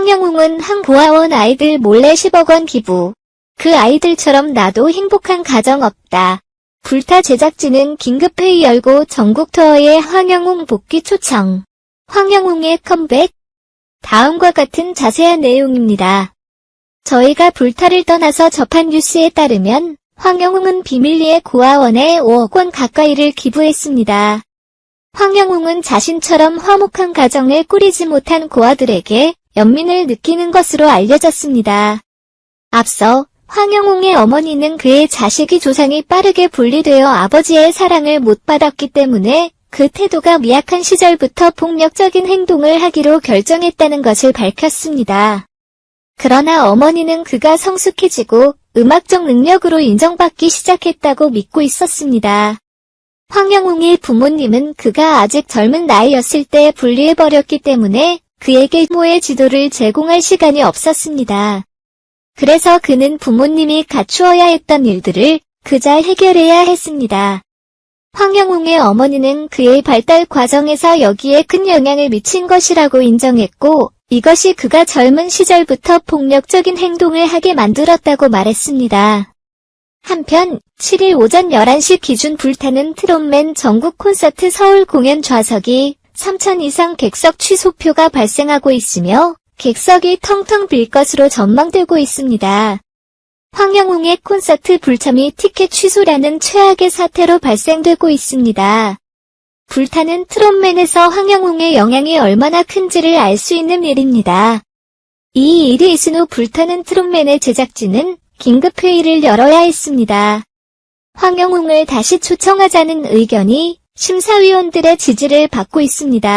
황영웅은 항보아원 아이들 몰래 10억 원 기부. 그 아이들처럼 나도 행복한 가정 없다. 불타 제작진은 긴급회의 열고 전국 투어에 황영웅 복귀 초청. 황영웅의 컴백. 다음과 같은 자세한 내용입니다. 저희가 불타를 떠나서 접한 뉴스에 따르면 황영웅은 비밀리에 고아원에 5억 원 가까이를 기부했습니다. 황영웅은 자신처럼 화목한 가정을 꾸리지 못한 고아들에게 연민을 느끼는 것으로 알려졌습니다. 앞서 황영웅의 어머니는 그의 자식이 조상이 빠르게 분리되어 아버지의 사랑을 못 받았기 때문에 그 태도가 미약한 시절부터 폭력적인 행동을 하기로 결정했다는 것을 밝혔습니다. 그러나 어머니는 그가 성숙해지고 음악적 능력으로 인정받기 시작했다고 믿고 있었습니다. 황영웅의 부모님은 그가 아직 젊은 나이였을 때 분리해버렸기 때문에 그에게 모의 지도를 제공할 시간이 없었습니다. 그래서 그는 부모님이 갖추어야 했던 일들을 그자 해결해야 했습니다. 황영웅의 어머니는 그의 발달 과정에서 여기에 큰 영향을 미친 것이라고 인정했고, 이것이 그가 젊은 시절부터 폭력적인 행동을 하게 만들었다고 말했습니다. 한편 7일 오전 11시 기준 불타는 트롯맨 전국 콘서트 서울 공연 좌석이 3천 이상 객석 취소표가 발생하고 있으며 객석이 텅텅 빌 것으로 전망되고 있습니다. 황영웅의 콘서트 불참이 티켓 취소라는 최악의 사태로 발생되고 있습니다. 불타는 트롯맨에서 황영웅의 영향이 얼마나 큰지를 알 수 있는 일입니다. 이 일이 있은 후 불타는 트롯맨의 제작진은 긴급회의를 열어야 했습니다. 황영웅을 다시 초청하자는 의견이 심사위원들의 지지를 받고 있습니다.